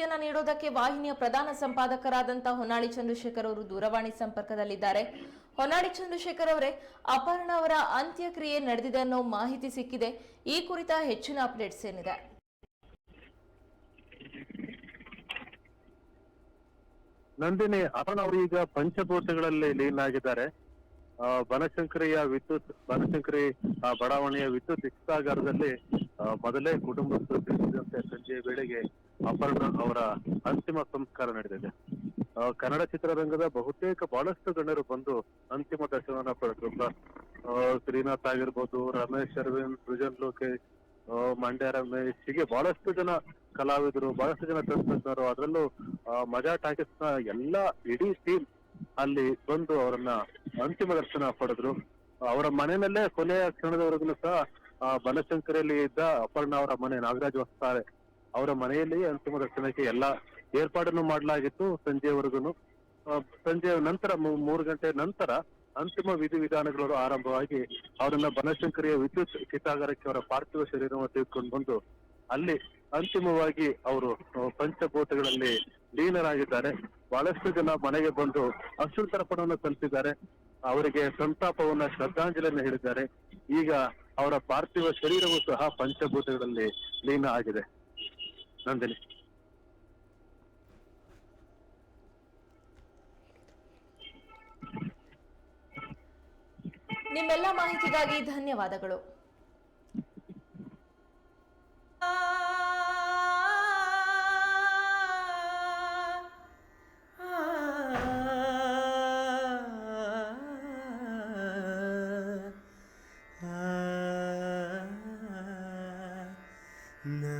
ಮಾಹಿತಿಯನ್ನ ನೀಡೋದಕ್ಕೆ ವಾಹಿನಿಯ ಪ್ರಧಾನ ಸಂಪಾದಕರಾದಂತಹ ಹೊನ್ನಾಳಿ ಚಂದ್ರಶೇಖರ್ ಅವರು ದೂರವಾಣಿ ಸಂಪರ್ಕದಲ್ಲಿದ್ದಾರೆ. ಹೊನ್ನಾಳಿ ಚಂದ್ರಶೇಖರ್ ಅವರೇ ಅಪರ್ಣ ಅವರ ಅಂತ್ಯಕ್ರಿಯೆ ನಡೆದಿದೆ ಅನ್ನೋ ಮಾಹಿತಿ ಸಿಕ್ಕಿದೆ. ಈ ಕುರಿತ ಹೆಚ್ಚಿನ ಅಪ್ಡೇಟ್ಸ್ ಏನಿದೆ? ನಂದಿನಿ ಅಪರ್ಣ ಅವರು ಈಗ ಪಂಚಭೂತಗಳಲ್ಲಿ ಲೀನ್ ಆಗಿದ್ದಾರೆ. ಆ, ಬನಶಂಕರಿಯ ವಿದ್ಯುತ್ ಬನಶಂಕರಿ ಬಡಾವಣೆಯ ವಿದ್ಯುತ್ ಇಷ್ಟಾಗಾರದಲ್ಲಿ ಮೊದಲೇ ತಿಳಿಸಿದಂತೆ ಸಂಜೆ ವೇಳೆಗೆ ಅಪರ್ಣ ಅವರ ಅಂತಿಮ ಸಂಸ್ಕಾರ ನಡೆದಿದೆ ಕನ್ನಡ ಚಿತ್ರರಂಗದ ಬಹುತೇಕ ಬಹಳಷ್ಟು ಗಣ್ಯರು ಬಂದು ಅಂತಿಮ ದರ್ಶನವನ್ನ ಪಡೆದ್ರು ಶ್ರೀನಾಥ್ ಆಗಿರ್ಬೋದು, ರಮೇಶ್, ಅರವಿಂದ್, ಸೃಜನ್, ಲೋಕೇಶ್ ಮಂಡ್ಯ ರಮೇಶ್, ಹೀಗೆ ಬಹಳಷ್ಟು ಜನ ಕಲಾವಿದರು, ಬಹಳಷ್ಟು ಜನ ತಂತ್ರಜ್ಞರು, ಅದರಲ್ಲೂ ಮಜಾ ಟಾಕೀಸ್ನ ಎಲ್ಲಾ ಇಡೀ ಟೀಮ್ ಅಲ್ಲಿ ಬಂದು ಅವರನ್ನ ಅಂತಿಮ ದರ್ಶನ ಪಡೆದ್ರು. ಅವರ ಮನೆಯಲ್ಲೇ ಕೊನೆಯ ಕ್ಷಣದವರೆಗೂ ಸಹ ಬನಶಂಕರಿಯಲ್ಲಿ ಇದ್ದ ಅಪರ್ಣ ಅವರ ಮನೆ ನಾಗರಾಜ್ ವಸ್ತಾರೆ ಅವರ ಮನೆಯಲ್ಲಿ ಅಂತಿಮ ದರ್ಶನಕ್ಕೆ ಎಲ್ಲ ಏರ್ಪಾಡನ್ನು ಮಾಡಲಾಗಿತ್ತು ಸಂಜೆವರೆಗೂ. ಸಂಜೆ ನಂತರ ಮೂರು ಗಂಟೆ ನಂತರ ಅಂತಿಮ ವಿಧಿವಿಧಾನಗಳು ಆರಂಭವಾಗಿ ಅವರನ್ನ ಬನಶಂಕರಿಯ ವಿದ್ಯುತ್ ಚಿತಾಗಾರಕ್ಕೆ ಅವರ ಪಾರ್ಥಿವ ಶರೀರವನ್ನು ತೆಗೆದುಕೊಂಡು ಬಂದು ಅಲ್ಲಿ ಅಂತಿಮವಾಗಿ ಅವರು ಪಂಚಭೂತಗಳಲ್ಲಿ ಲೀನರಾಗಿದ್ದಾರೆ. ಬಹಳಷ್ಟು ಜನ ಮನೆಗೆ ಬಂದು ಅಶ್ರು ತರ್ಪಣವನ್ನು ಸಲ್ಲಿಸಿದ್ದಾರೆ. ಅವರಿಗೆ ಸಂತಾಪವನ್ನ ಶ್ರದ್ಧಾಂಜಲಿಯನ್ನು ಹೇಳಿದ್ದಾರೆ. ಈಗ ಅವರ ಪಾರ್ಥಿವ ಶರೀರವೂ ಸಹ ಪಂಚಭೂತಗಳಲ್ಲಿ ಲೀನ ಆಗಿದೆ. ನಂದಿನಿ ನಿಮ್ಮೆಲ್ಲ ಮಾಹಿತಿಗಾಗಿ ಧನ್ಯವಾದಗಳು No.